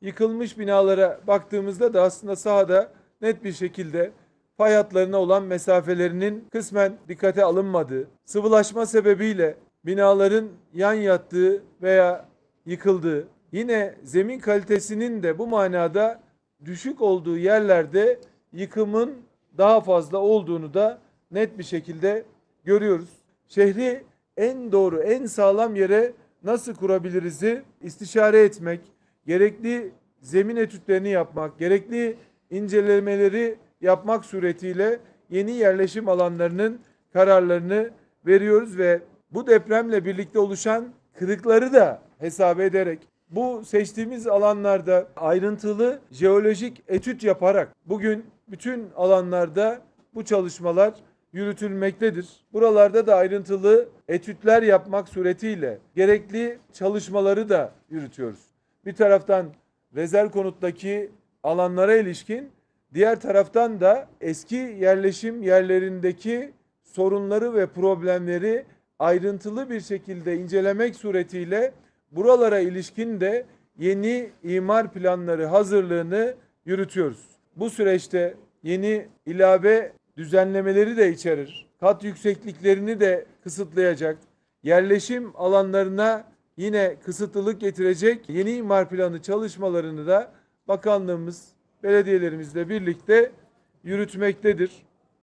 yıkılmış binalara baktığımızda da aslında sahada net bir şekilde fay hatlarına olan mesafelerinin kısmen dikkate alınmadığı, sıvılaşma sebebiyle binaların yan yattığı veya yıkıldığı, yine zemin kalitesinin de bu manada düşük olduğu yerlerde yıkımın daha fazla olduğunu da net bir şekilde görüyoruz. Şehri en doğru, en sağlam yere nasıl kurabiliriz'i istişare etmek, gerekli zemin etütlerini yapmak, gerekli incelemeleri yapmak suretiyle yeni yerleşim alanlarının kararlarını veriyoruz ve bu depremle birlikte oluşan kırıkları da hesap ederek bu seçtiğimiz alanlarda ayrıntılı jeolojik etüt yaparak bugün bütün alanlarda bu çalışmalar yürütülmektedir. Buralarda da ayrıntılı etütler yapmak suretiyle gerekli çalışmaları da yürütüyoruz. Bir taraftan rezerv konuttaki alanlara ilişkin, diğer taraftan da eski yerleşim yerlerindeki sorunları ve problemleri ayrıntılı bir şekilde incelemek suretiyle buralara ilişkin de yeni imar planları hazırlığını yürütüyoruz. Bu süreçte yeni ilave düzenlemeleri de içerir. Kat yüksekliklerini de kısıtlayacak. Yerleşim alanlarına yine kısıtlılık getirecek yeni imar planı çalışmalarını da bakanlığımız belediyelerimizle birlikte yürütmektedir.